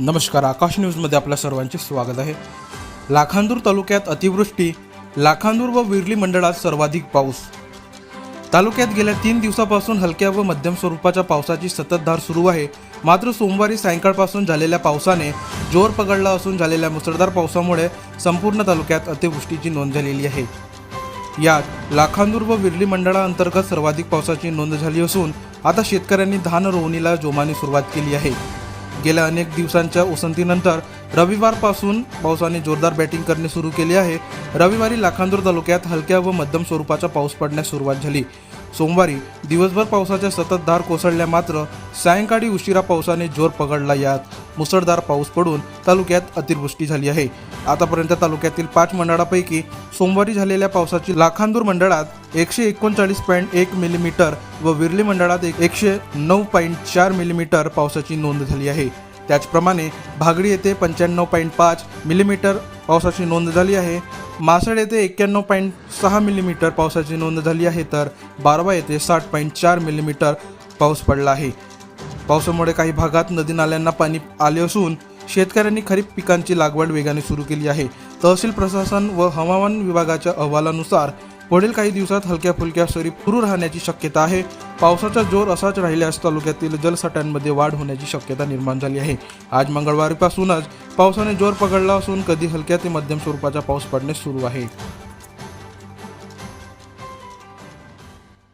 नमस्कार आकाश न्यूजमध्ये आपल्या सर्वांचे स्वागत आहे. लाखांदूर तालुक्यात अतिवृष्टी लाखांदूर व विरली मंडळात सर्वाधिक पाऊस. तालुक्यात गेल्या तीन दिवसापासून हलक्या व मध्यम स्वरूपाच्या पावसाची सततधार सुरू आहे. मात्र सोमवारी सायंकाळपासून झालेल्या पावसाने जोर पकडला असून झालेल्या मुसळधार पावसामुळे संपूर्ण तालुक्यात अतिवृष्टीची नोंद झालेली आहे. यात लाखांदूर व विरली मंडळाअंतर्गत सर्वाधिक पावसाची नोंद झाली असून आता शेतकऱ्यांनी धान रोवणीला जोमाने सुरुवात केली आहे. गेल्या अनेक दिवसांच्या उसंतीनंतर रविवारपासून पावसाने जोरदार बॅटिंग करणे सुरू केले आहे. रविवारी लाखांदूर तालुक्यात हलक्या व मध्यम स्वरूपाचा पाऊस पडण्यास सुरुवात झाली. सोमवारी दिवसभर पावसाच्या सततधार कोसळल्या मात्र सायंकाळी उशिरा पावसाने जोर पकडला यात. मुसळधार पाऊस पडून तालुक्यात अतिवृष्टी झाली आहे. आतापर्यंत तालुक्यातील पाच मंडळापैकी सोमवारी झालेल्या पावसाची लाखांदूर मंडळात एकशे एकोणचाळीस पॉईंट एक मिलीमीटर व विरली मंडळात एक- एकशे नऊ पॉईंट चार मिलीमीटर पावसाची नोंद झाली आहे. त्याचप्रमाणे भागडी येथे पंच्याण्णव पॉईंट पाच मिलीमीटर पावसाची नोंद झाली आहे. मासळ येथे एक्क्याण्णव पॉईंट सहा मिलीमीटर पावसाची नोंद झाली आहे तर बारवा येथे साठ पॉईंट चार मिलीमीटर पाऊस पडला आहे. पावसामुळे काही भागात नदी नाल्यांना पाणी आले असून शेतकऱ्यांनी खरीप पिकांची लागवड वेगाने सुरू केली आहे. तहसील प्रशासन व हवामान विभागाच्या अहवालानुसार पुढील काही दिवसात हलक्या फुलक्या सरी सुरू राहण्याची शक्यता आहे. पावसाचा जोर असाच राहिल्यास तालुक्यातील जलसाठ्यांमध्ये वाढ होण्याची शक्यता निर्माण झाली आहे. आज मंगळवारीपासूनच पावसाने जोर पकडला असून कधी हलक्या ते मध्यम स्वरूपाचा पाऊस पडणे सुरू आहे.